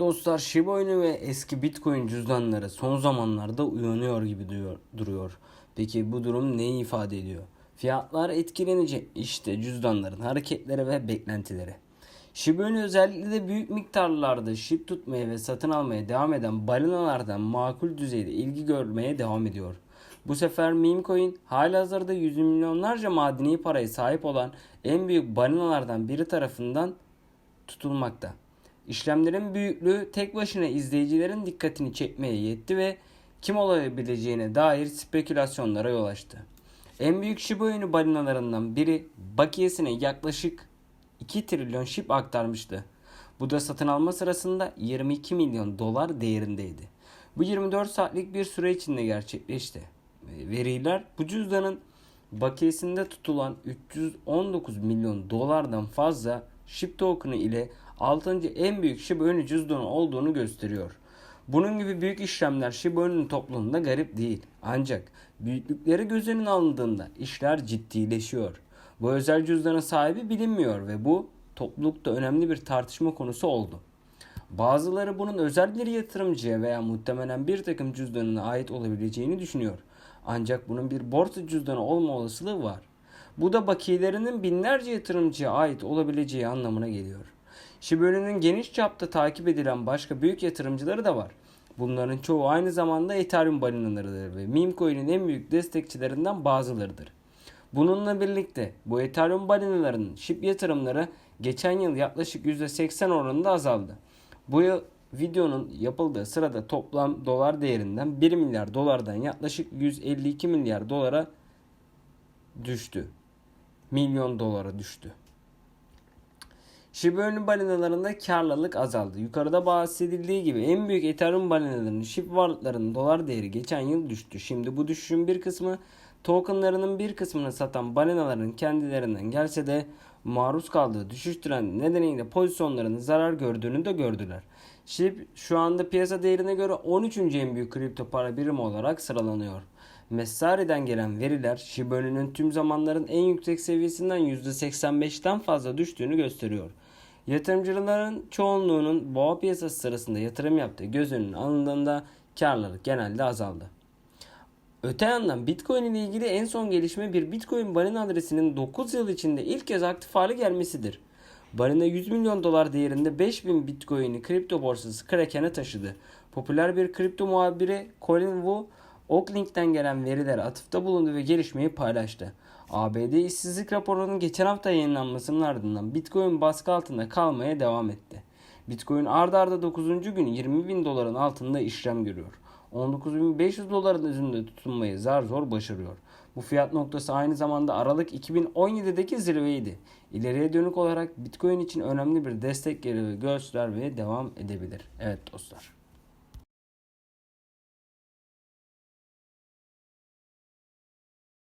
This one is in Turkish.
Dostlar Shiba Inu ve eski Bitcoin cüzdanları son zamanlarda uyanıyor gibi duruyor. Peki bu durum neyi ifade ediyor? Fiyatlar etkilenecek. İşte cüzdanların hareketleri ve beklentileri. Shiba Inu özellikle de büyük miktarlarda SHIB tutmaya ve satın almaya devam eden balinalardan makul düzeyde ilgi görmeye devam ediyor. Bu sefer meme coin halihazırda yüz milyonlarca madeni paraya sahip olan en büyük balinalardan biri tarafından tutulmakta. İşlemlerin büyüklüğü tek başına izleyicilerin dikkatini çekmeye yetti ve kim olabileceğine dair spekülasyonlara yol açtı. En büyük Shiba Inu balinalarından biri bakiyesine yaklaşık 2 trilyon şip aktarmıştı. Bu da satın alma sırasında 22 milyon dolar değerindeydi. Bu 24 saatlik bir süre içinde gerçekleşti. Veriler bu cüzdanın bakiyesinde tutulan 319 milyon dolardan fazla SHIB token'ı ile 6. en büyük Shiba Inu cüzdanı olduğunu gösteriyor. Bunun gibi büyük işlemler Shiba Inu'nun toplumunda garip değil. Ancak büyüklükleri göz önüne alındığında işler ciddileşiyor. Bu özel cüzdanın sahibi bilinmiyor ve bu toplulukta önemli bir tartışma konusu oldu. Bazıları bunun özel bir yatırımcıya veya muhtemelen bir takım cüzdanına ait olabileceğini düşünüyor. Ancak bunun bir borsa cüzdanı olma olasılığı var. Bu da bakiyelerinin binlerce yatırımcıya ait olabileceği anlamına geliyor. Shiba Inu'nun geniş çapta takip edilen başka büyük yatırımcıları da var. Bunların çoğu aynı zamanda Ethereum balinalarıdır ve meme coin'in en büyük destekçilerinden bazılarıdır. Bununla birlikte bu Ethereum balinalarının SHIB yatırımları geçen yıl yaklaşık %80 oranında azaldı. Bu yıl videonun yapıldığı sırada toplam dolar değerinden 1 milyar dolardan yaklaşık 152 milyar dolara düştü. Milyon dolara düştü. Shiba Inu balinalarında karlılık azaldı. Yukarıda bahsedildiği gibi en büyük Ethereum balinalarının SHIB varlıklarının dolar değeri geçen yıl düştü. Şimdi bu düşüşün bir kısmı tokenlarının bir kısmını satan balinaların kendilerinden gelse de maruz kaldığı düşüş trendi nedeniyle pozisyonlarının zarar gördüğünü de gördüler. SHIB şu anda piyasa değerine göre 13. en büyük kripto para birimi olarak sıralanıyor. Messari'den gelen veriler Shiba tüm zamanların en yüksek seviyesinden %85'ten fazla düştüğünü gösteriyor. Yatırımcıların çoğunluğunun boğa piyasası sırasında yatırım yaptığı göz önüne alındığında karlılık genelde azaldı. Öte yandan Bitcoin ile ilgili en son gelişme bir Bitcoin balina adresinin 9 yıl içinde ilk kez aktif hale gelmesidir. Balina 100 milyon dolar değerinde 5000 Bitcoin'i kripto borsası Kraken'e taşıdı. Popüler bir kripto muhabiri Colin Wu, Oaklink'ten gelen verilere atıfta bulundu ve gelişmeyi paylaştı. ABD işsizlik raporunun geçen hafta yayınlanmasının ardından Bitcoin baskı altında kalmaya devam etti. Bitcoin ardarda arda 9. gün 20 bin doların altında işlem görüyor. 19.500 doların üzerinde tutunmayı zar zor başarıyor. Bu fiyat noktası aynı zamanda Aralık 2017'deki zirveydi. İleriye dönük olarak Bitcoin için önemli bir destek geliyor göstermeye devam edebilir. Evet dostlar.